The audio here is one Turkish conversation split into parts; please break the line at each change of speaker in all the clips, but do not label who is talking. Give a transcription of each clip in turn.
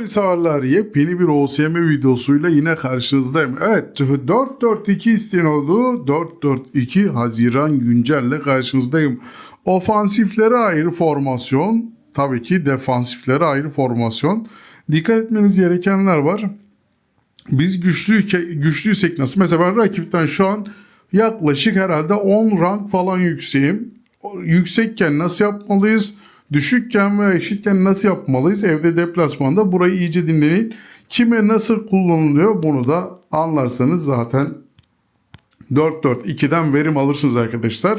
Severler yepyeni bir OSM videosuyla yine karşınızdayım. Evet 4-4-2 isteyen oldu. 4-4-2 Haziran güncelle karşınızdayım. Ofansiflere ayrı formasyon. Tabii ki defansiflere ayrı formasyon. Dikkat etmeniz gerekenler var. Biz güçlü güçlüysek nasıl? Mesela ben rakipten şu an yaklaşık herhalde 10 rank falan yükseğim. Yüksekken nasıl yapmalıyız? Düşükken ve eşitken nasıl yapmalıyız? Evde deplasmanda burayı iyice dinleyin. Kime nasıl kullanılıyor bunu da anlarsanız zaten 4-4-2'den verim alırsınız arkadaşlar.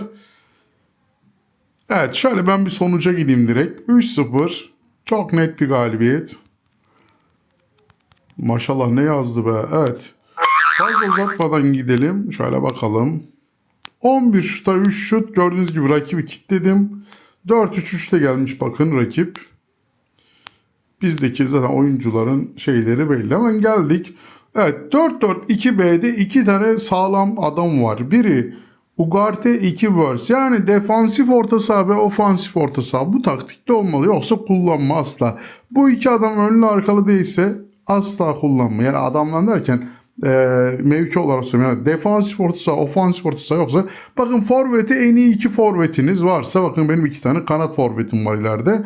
Evet şöyle ben bir sonuca gideyim direkt. 3-0 çok net bir galibiyet. Maşallah ne yazdı be. Evet. Fazla uzatmadan gidelim. Şöyle bakalım. 11 şuta 3 şut. Gördüğünüz gibi rakibi kilitledim. 4-3-3'te gelmiş bakın rakip. Bizdeki zaten oyuncuların şeyleri belli. Hemen geldik. Evet 4-4-2B'de iki tane sağlam adam var. Biri Ugarte 2 verse. Yani defansif orta saha ve ofansif orta saha. Bu taktikte olmalı. Yoksa kullanma asla. Bu iki adam önlü arkalı değilse asla kullanma. Yani adamlar derken e, mevki olarak söylüyorum. Yani defansif orta saha, ofansif orta saha yoksa bakın forvete en iyi iki forvetiniz varsa bakın benim iki tane kanat forvetim var ileride.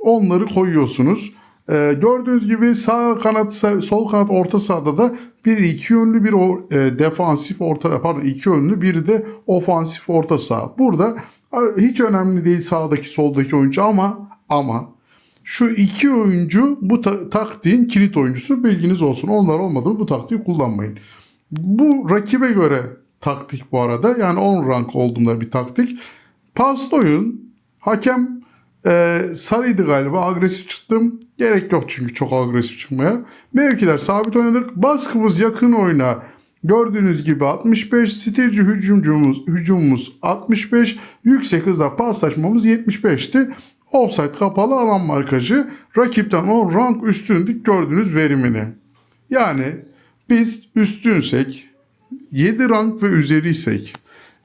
Onları koyuyorsunuz. Ee, gördüğünüz gibi sağ kanat, sol kanat orta sahada da bir iki yönlü bir e, defansif orta pardon iki yönlü bir de ofansif orta saha. Burada e, hiç önemli değil sağdaki soldaki oyuncu ama ama şu iki oyuncu bu ta- taktiğin kilit oyuncusu bilginiz olsun. Onlar olmadı bu taktiği kullanmayın. Bu rakibe göre taktik bu arada. Yani 10 rank olduğunda bir taktik. Pasta oyun. Hakem e, sarıydı galiba. Agresif çıktım. Gerek yok çünkü çok agresif çıkmaya. Mevkiler sabit oynadık. Baskımız yakın oyna. Gördüğünüz gibi 65 stilci hücumcumuz, hücumumuz 65 yüksek hızla paslaşmamız 75'ti. Offside kapalı alan markajı rakipten 10 rank üstündük gördüğünüz verimini. Yani biz üstünsek 7 rank ve üzeriysek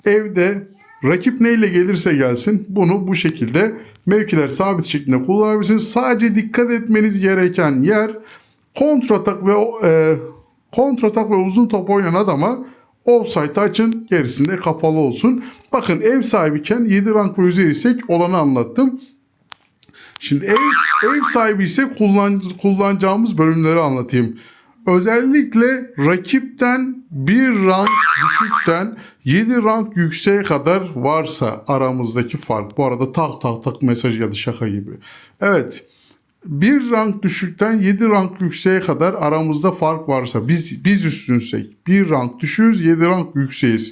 evde rakip neyle gelirse gelsin bunu bu şekilde mevkiler sabit şeklinde kullanabilirsiniz. Sadece dikkat etmeniz gereken yer kontratak ve e, kontratak ve uzun top oynayan adama offside açın gerisinde kapalı olsun. Bakın ev sahibiyken 7 rank ve üzeriysek olanı anlattım. Şimdi ev, ev sahibi ise kullan, kullanacağımız bölümleri anlatayım. Özellikle rakipten bir rank düşükten 7 rank yükseğe kadar varsa aramızdaki fark. Bu arada tak tak tak mesaj geldi şaka gibi. Evet. Bir rank düşükten 7 rank yükseğe kadar aramızda fark varsa biz biz üstünsek bir rank düşüyoruz 7 rank yükseğiz.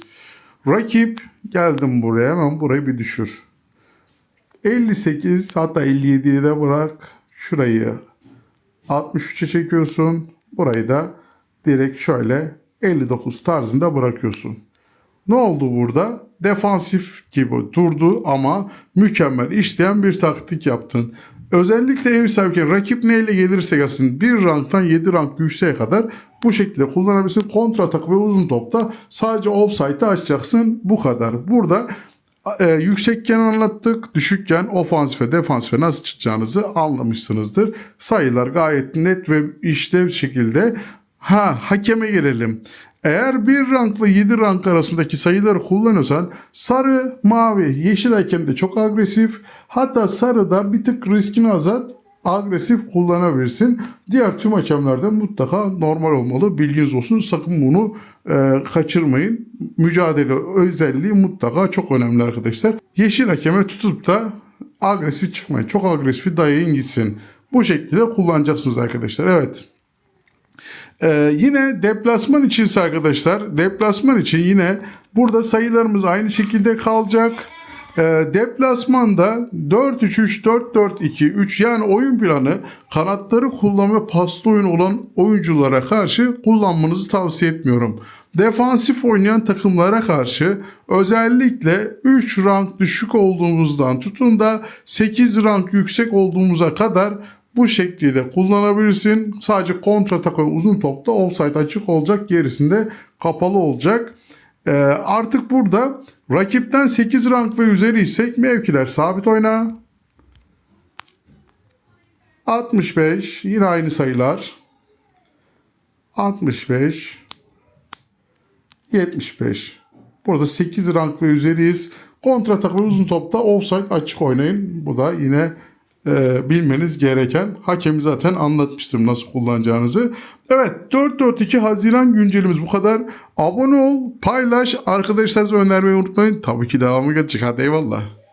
Rakip geldim buraya hemen burayı bir düşür. 58 hatta 57'ye de bırak. Şurayı 63'e çekiyorsun. Burayı da direkt şöyle 59 tarzında bırakıyorsun. Ne oldu burada? Defansif gibi durdu ama mükemmel işleyen bir taktik yaptın. Özellikle ev sahibiyken rakip neyle gelirse gelsin bir ranktan 7 rank yükseğe kadar bu şekilde kullanabilirsin. Kontratak ve uzun topta sadece offside'ı açacaksın. Bu kadar. Burada e, yüksekken anlattık, düşükken ofansife, defansife nasıl çıkacağınızı anlamışsınızdır. Sayılar gayet net ve işlev şekilde. Ha, hakeme gelelim. Eğer bir rankla 7 rank arasındaki sayıları kullanıyorsan sarı, mavi, yeşil hakem de çok agresif. Hatta sarıda bir tık riskini azalt agresif kullanabilirsin. Diğer tüm hakemlerde mutlaka normal olmalı. Bilginiz olsun. Sakın bunu e, kaçırmayın. Mücadele özelliği mutlaka çok önemli arkadaşlar. Yeşil hakeme tutup da agresif çıkmayın. Çok agresif dayayın gitsin. Bu şekilde kullanacaksınız arkadaşlar. Evet. Ee, yine deplasman için arkadaşlar deplasman için yine burada sayılarımız aynı şekilde kalacak. Ee, deplasmanda 4-3-3, 4-4-2-3 yani oyun planı kanatları kullanma paslı oyun olan oyunculara karşı kullanmanızı tavsiye etmiyorum. Defansif oynayan takımlara karşı özellikle 3 rank düşük olduğumuzdan tutun da 8 rank yüksek olduğumuza kadar bu şekliyle kullanabilirsin. Sadece kontratak ve uzun topta offside açık olacak. Gerisinde kapalı olacak. Ee, artık burada rakipten 8 rank ve üzeri isek mevkiler sabit oyna. 65 yine aynı sayılar. 65 75. Burada 8 rank ve üzeriyiz. Kontratak ve uzun topta offside açık oynayın. Bu da yine e, bilmeniz gereken. Hakem zaten anlatmıştır nasıl kullanacağınızı. Evet 4-4-2 Haziran güncelimiz bu kadar. Abone ol, paylaş, arkadaşlarınıza önermeyi unutmayın. Tabii ki devamı gelecek. Hadi eyvallah.